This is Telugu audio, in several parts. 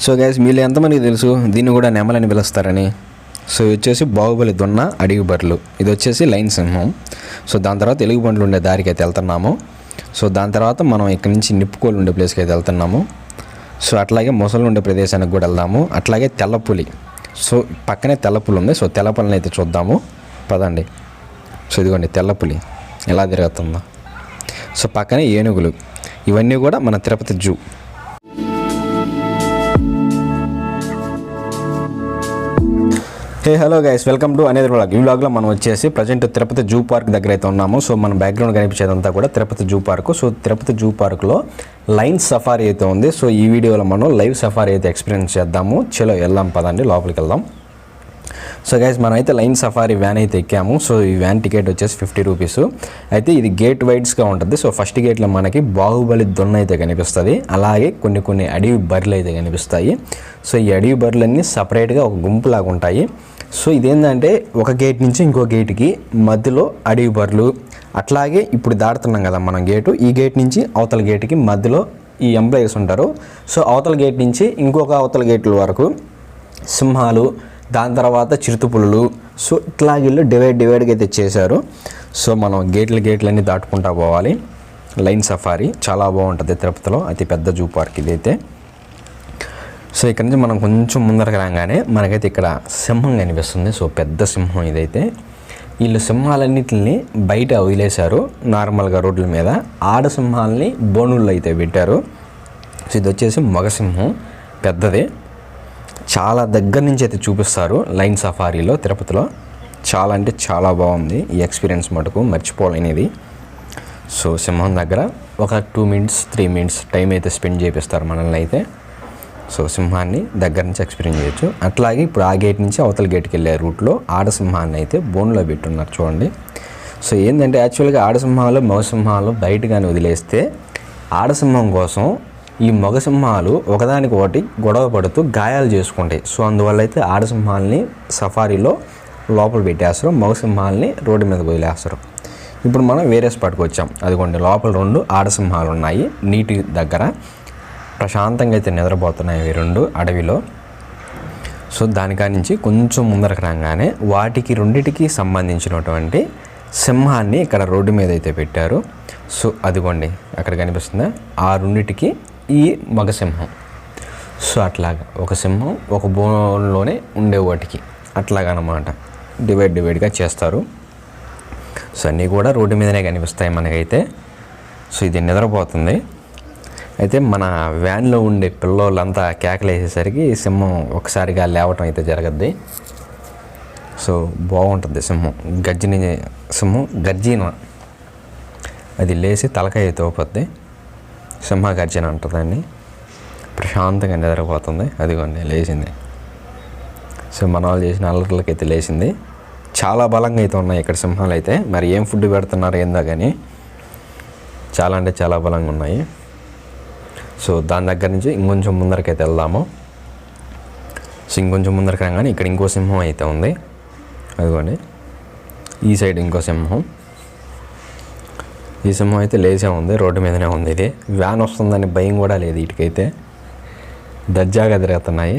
సో గ్యాస్ మీరు ఎంతమందికి తెలుసు? దీన్ని కూడా నెమలని పిలుస్తారని. సో ఇది వచ్చేసి బాహుబలి దున్న అడవి బర్రెలు. ఇది వచ్చేసి లైన్ సింహం. సో దాని తర్వాత ఎలుగు బండ్లు ఉండే దారికి అయితే వెళ్తున్నాము. సో దాని తర్వాత మనం ఇక్కడ నుంచి నిప్పుకోలు ఉండే ప్లేస్కి అయితే వెళ్తున్నాము. సో అట్లాగే మొసలు ఉండే ప్రదేశానికి కూడా వెళ్దాము. అట్లాగే తెల్లపులి. సో పక్కనే తెల్లపులి ఉంది. సో తెల్లపులిని అయితే చూద్దాము. పదండి. సో ఇదిగోండి తెల్లపులి. ఎలా తిరుగుతుందో. సో పక్కనే ఏనుగులు. ఇవన్నీ కూడా మన Tirupati zoo. Hey hello guys welcome to అనేది బ్లాగ్ ఈ బ్లాగ్లో మనం వచ్చేసి ప్రజెంట్ తిరుపతి జూ పార్క్ దగ్గర అయితే ఉన్నాము. సో మన బ్యాక్గ్రౌండ్ కనిపించేదంతా కూడా Tirupati zoo park. So Tirupati zoo పార్క్లో లైన్ సఫారీ అయితే ఉంది. సో ఈ వీడియోలో మనం లైవ్ సఫారీ అయితే ఎక్స్పీరియన్స్ చేద్దాము. చలో వెళ్దాం పదండి లోపలికి వెళ్దాం. సో గైస్ మనమైతే లైన్ సఫారీ వ్యాన్ అయితే ఎక్కాము. సో ఈ వ్యాన్ టికెట్ వచ్చేసి ఫిఫ్టీ రూపీస్. అయితే ఇది గేట్ వైడ్స్గా ఉంటుంది. సో ఫస్ట్ గేట్లో మనకి బాహుబలి దొన్న అయితే కనిపిస్తుంది. అలాగే కొన్ని కొన్ని అడవి బర్రెలు అయితే కనిపిస్తాయి. సో ఈ అడవి బర్రెలన్నీ సపరేట్గా ఒక గుంపులాగా ఉంటాయి. సో ఇదేంటంటే ఒక గేట్ నుంచి ఇంకో గేట్కి మధ్యలో అడవి బర్రెలు. అట్లాగే ఇప్పుడు దాడుతున్నాం కదా మనం గేటు. ఈ గేట్ నుంచి అవతల గేట్కి మధ్యలో ఈ ఎంప్లాయీస్ ఉంటారు. సో అవతల గేట్ నుంచి ఇంకొక అవతల గేట్ల వరకు సింహాలు దాని తర్వాత చిరుతపులులు. సో ఇట్లా వీళ్ళు డివైడ్ డివైడ్గా అయితే చేశారు. సో మనం గేట్లు గేట్లన్నీ దాటుకుంటా పోవాలి. లైన్ సఫారీ చాలా బాగుంటుంది తిరుపతిలో. అతి పెద్ద జూ పార్క్ ఇదైతే. సో ఇక్కడ నుంచి మనం కొంచెం ముందరకు రాగానే మనకైతే ఇక్కడ సింహం కనిపిస్తుంది. సో పెద్ద సింహం ఇదైతే. వీళ్ళు సింహాలన్నింటిని బయట వదిలేశారు నార్మల్గా రోడ్ల మీద. ఆడ సింహాలని బోనుల్లో అయితే పెట్టారు. సో ఇది వచ్చేసి మగ సింహం పెద్దది. చాలా దగ్గర నుంచి అయితే చూపిస్తారు లైన్ సఫారీలో తిరుపతిలో. చాలా అంటే చాలా బాగుంది ఈ ఎక్స్పీరియన్స్ మటుకు మర్చిపోలేనిది. సో సింహం దగ్గర ఒక two minutes three minutes time అయితే స్పెండ్ చేపిస్తారు మనల్ని అయితే. సో సింహాన్ని దగ్గర నుంచి ఎక్స్పీరియన్స్ చేయొచ్చు. అట్లాగే ఇప్పుడు ఆ గేట్ నుంచి అవతల గేట్కి వెళ్ళే రూట్లో ఆడసింహాన్ని అయితే బోన్లో పెట్టున్నారు చూడండి. సో ఏంటంటే యాక్చువల్గా ఆడసింహాలు మగసింహాలు బయట కానీ వదిలేస్తే ఆడసింహం కోసం ఈ మగసింహాలు ఒకదానికొకటి ఒకదానికి ఒకటి గొడవ పడుతూ గాయాలు చేసుకుంటాయి. సో అందువల్ల అయితే ఆడసింహాలని సఫారీలో లోపల పెట్టేస్తారు మగసింహాల్ని రోడ్డు మీద వదిలేస్తారు. ఇప్పుడు మనం వేరే స్పాట్కి వచ్చాం. అదిగోండి లోపల రెండు ఆడసింహాలు ఉన్నాయి నీటి దగ్గర. ప్రశాంతంగా అయితే నిద్రపోతున్నాయి ఇవి రెండు అడవిలో. సో దానికా నుంచి కొంచెం ముందరకు రాగానే వాటికి రెండిటికి సంబంధించినటువంటి సింహాన్ని ఇక్కడ రోడ్డు మీద అయితే పెట్టారు. సో అదిగోండి అక్కడ కనిపిస్తుందా ఆ రెండిటికి ఈ మగ సింహం. సో అట్లాగా ఒక సింహం ఒక బోన్లోనే ఉండే వాటికి. అట్లాగనమాట డివైడ్ డివైడ్గా చేస్తారు. సో అన్నీ కూడా రోడ్డు మీదనే కనిపిస్తాయి మనకైతే. సో ఇది నిద్రపోతుంది. అయితే మన వ్యాన్లో ఉండే పిల్లోళ్ళంతా కేకలేసేసరికి సింహం ఒకసారిగా లేవటం అయితే జరగద్ది. సో బాగుంటుంది సింహం. గర్జిని సింహం గర్జీన. అది లేచి తలకాయ తోపద్ది సింహ గర్జన అంటుందండి ప్రశాంతంగా నిద్రపోతుంది. అదిగోండి లేచింది. సో మన వాళ్ళు చేసిన అల్లర్లకి అయితే లేచింది. చాలా బలంగా అయితే ఉన్నాయి ఇక్కడ సింహాలు అయితే మరి ఏం ఫుడ్ పెడుతున్నారు ఏందో కానీ చాలా అంటే చాలా బలంగా ఉన్నాయి. సో దాని దగ్గర నుంచి ఇంకొంచెం ముందరకైతే వెళ్దాము. సో ఇంకొంచెం ముందరకు రాగానే ఇక్కడ ఇంకో సింహం అయితే ఉంది. అదిగోండి. ఈ సైడ్ ఇంకో సింహం. ఈ సింహం అయితే లేచే ఉంది రోడ్డు మీదనే ఉంది ఇది. వ్యాన్ వస్తుందని భయం కూడా లేదు వీటికైతే దర్జాగా తిరుగుతున్నాయి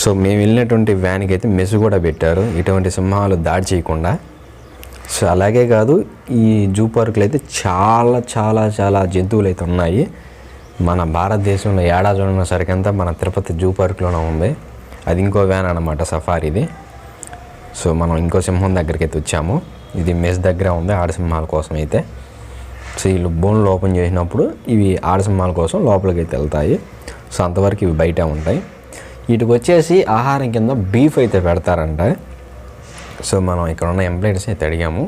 సో మేము వెళ్ళినటువంటి వ్యాన్కి అయితే మెసు కూడా పెట్టారు. ఇటువంటి సింహాలు దాడి చేయకుండా. సో అలాగే కాదు ఈ జూ పార్కులు అయితే చాలా చాలా చాలా జంతువులు అయితే ఉన్నాయి. మన భారతదేశంలో ఏడాది ఉన్న సరికంతా మన తిరుపతి జూ పార్క్లోనే ఉంది. అది ఇంకో వ్యాన్ అనమాట సఫారీది. సో మనం ఇంకో సింహం దగ్గరికి అయితే వచ్చాము. ఇది మెస్ దగ్గర ఉంది ఆడసింహాల కోసం అయితే. సో వీళ్ళు బోన్లు ఓపెన్ చేసినప్పుడు ఇవి ఆడసింహాల కోసం లోపలికి అయితే వెళ్తాయి. సో అంతవరకు ఇవి బయట ఉంటాయి. వీటికి వచ్చేసి ఆహారం కింద బీఫ్ అయితే పెడతారంట. సో మనం ఇక్కడ ఉన్న ఎంప్లాయీస్ అయితే అడిగాము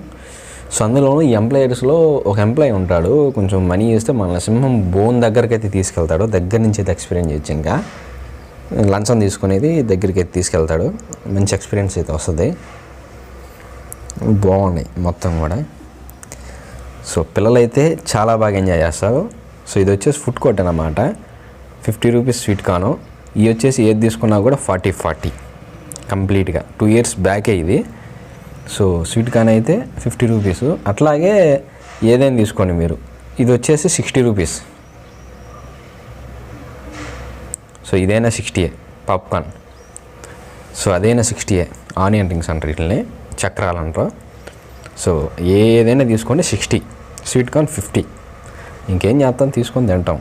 సో అందులోనూ ఎంప్లాయర్స్లో ఒక ఎంప్లాయీ ఉంటాడు. కొంచెం మనీ ఇస్తే మన సింహం బోన్ దగ్గరికి అయితే తీసుకెళ్తాడు. దగ్గర నుంచి అయితే ఎక్స్పీరియన్స్ చేయొచ్చు ఇంకా లంచం తీసుకునేది దగ్గరికి అయితే తీసుకెళ్తాడు. మంచి ఎక్స్పీరియన్స్ అయితే వస్తుంది. బాగున్నాయి మొత్తం కూడా. సో పిల్లలైతే చాలా బాగా ఎంజాయ్ చేస్తారు. సో ఇది వచ్చేసి ఫుడ్ కోర్ట్ అనమాట ఫిఫ్టీ రూపీస్ స్వీట్ కాను. ఇవి వచ్చేసి ఏది తీసుకున్నా కూడా ఫార్టీ ఫార్టీ. కంప్లీట్గా. టూ ఇయర్స్ బ్యాకే ఇది. సో స్వీట్ కాన్ అయితే ఫిఫ్టీ రూపీస్. అట్లాగే ఏదైనా తీసుకోండి మీరు. ఇది వచ్చేసి సిక్స్టీ రూపీస్. సో ఇదైనా సిక్స్టీయే పాప్కార్న్. సో అదైనా సిక్స్టీయే ఆనియన్ రింగ్స్ అంటారు వీటిని చక్రాలు అంటారు. సో ఏదైనా తీసుకోండి సిక్స్టీ. Sweet corn fifty. ఇంకేం చేస్తాం? తీసుకొని తింటాం.